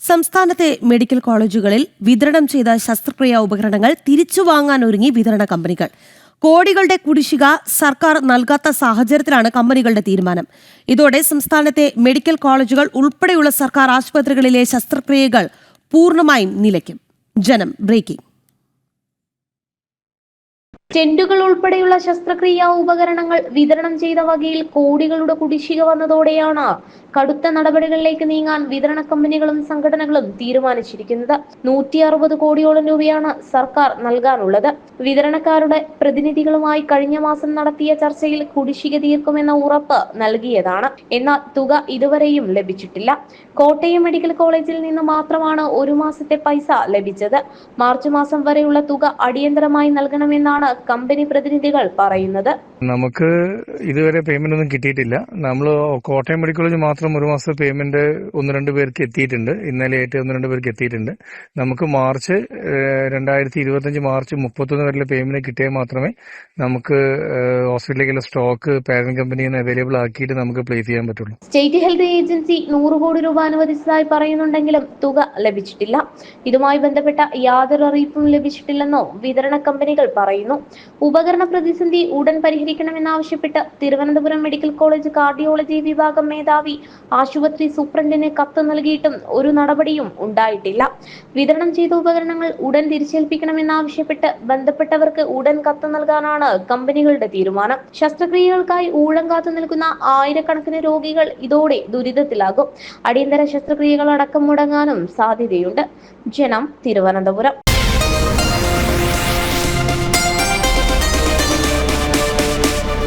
സംസ്ഥാനത്തെ മെഡിക്കൽ കോളേജുകളിൽ വിതരണം ചെയ്ത ശസ്ത്രക്രിയാ ഉപകരണങ്ങൾ തിരിച്ചു വാങ്ങാൻ ഒരുങ്ങി വിതരണ കമ്പനികൾ. കോടികളുടെ കുടിശ്ശിക സർക്കാർ നൽകാത്ത സാഹചര്യത്തിലാണ് കമ്പനികളുടെ തീരുമാനം. ഇതോടെ സംസ്ഥാനത്തെ മെഡിക്കൽ കോളേജുകൾ ഉൾപ്പെടെയുള്ള സർക്കാർ ആശുപത്രികളിലെ ശസ്ത്രക്രിയകൾ പൂർണമായും നിലയ്ക്കും. ജനം ബ്രേക്കിംഗ്. ടെന്റുകൾ ഉൾപ്പെടെയുള്ള ശസ്ത്രക്രിയാ ഉപകരണങ്ങൾ വിതരണം ചെയ്ത വകയിൽ കോടികളുടെ കുടിശ്ശിക വന്നതോടെയാണ് കടുത്ത നടപടികളിലേക്ക് നീങ്ങാൻ വിതരണ കമ്പനികളും സംഘടനകളും തീരുമാനിച്ചിരിക്കുന്നത്. നൂറ്റി അറുപത് കോടിയോളം രൂപയാണ് സർക്കാർ നൽകാനുള്ളത്. വിതരണക്കാരുടെ പ്രതിനിധികളുമായി കഴിഞ്ഞ മാസം നടത്തിയ ചർച്ചയിൽ കുടിശ്ശിക തീർക്കുമെന്ന ഉറപ്പ് നൽകിയതാണ്. എന്നാൽ തുക ഇതുവരെയും ലഭിച്ചിട്ടില്ല. കോട്ടയം മെഡിക്കൽ കോളേജിൽ നിന്ന് മാത്രമാണ് ഒരു മാസത്തെ പൈസ ലഭിച്ചത്. മാർച്ച് മാസം വരെയുള്ള തുക അടിയന്തരമായി നൽകണമെന്നാണ് കമ്പനി പ്രതിനിധികൾ പറയുന്നത്? നമുക്ക് ഇതുവരെ പേയ്മെന്റ് ഒന്നും കിട്ടിയിട്ടില്ല. നമ്മൾ കോട്ടയം മെഡിക്കൽ കോളേജ് മാത്രം ഒരു മാസം പേയ്മെന്റ് ഒന്ന് രണ്ട് പേർക്ക് എത്തിയിട്ടുണ്ട്. ഇന്നലെ ആയിട്ട് ഒന്ന് രണ്ട് പേർക്ക് എത്തിയിട്ടുണ്ട്. നമുക്ക് മാർച്ച് രണ്ടായിരത്തി ഇരുപത്തഞ്ച് മാർച്ച് മുപ്പത്തൊന്ന് വരെ പേയ്മെന്റ് കിട്ടിയാൽ മാത്രമേ നമുക്ക് ഹോസ്പിറ്റലിലേക്കുള്ള സ്റ്റോക്ക് പാരന്റ് കമ്പനിയിൽ നിന്ന് അവൈലബിൾ ആക്കിയിട്ട് നമുക്ക് പ്ലേസ് ചെയ്യാൻ പറ്റുള്ളൂ. സ്റ്റേറ്റ് ഹെൽത്ത് ഏജൻസി നൂറ് കോടി രൂപ അനുവദിച്ചതായി പറയുന്നുണ്ടെങ്കിലും തുക ലഭിച്ചിട്ടില്ല. ഇതുമായി ബന്ധപ്പെട്ട യാതൊരു അറിയിപ്പും ലഭിച്ചിട്ടില്ലെന്നോ വിതരണ കമ്പനികൾ പറയുന്നു. ഉപകരണ പ്രതിസന്ധി ഉടൻ പരിഹരിക്കണമെന്നാവശ്യപ്പെട്ട് തിരുവനന്തപുരം മെഡിക്കൽ കോളേജ് കാർഡിയോളജി വിഭാഗം മേധാവി ആശുപത്രി സൂപ്രണ്ടിന് കത്ത് നൽകിയിട്ടും ഒരു നടപടിയും ഉണ്ടായിട്ടില്ല. വിതരണം ചെയ്ത ഉപകരണങ്ങൾ ഉടൻ തിരിച്ചേൽപ്പിക്കണമെന്നാവശ്യപ്പെട്ട് ബന്ധപ്പെട്ടവർക്ക് ഉടൻ കത്ത് നൽകാനാണ് കമ്പനികളുടെ തീരുമാനം. ശസ്ത്രക്രിയകൾക്കായി ഊഴം കാത്തു നിൽക്കുന്ന ആയിരക്കണക്കിന് രോഗികൾ ഇതോടെ ദുരിതത്തിലാകും. അടിയന്തര ശസ്ത്രക്രിയകൾ അടക്കം മുടങ്ങാനും സാധ്യതയുണ്ട്. ജനം തിരുവനന്തപുരം.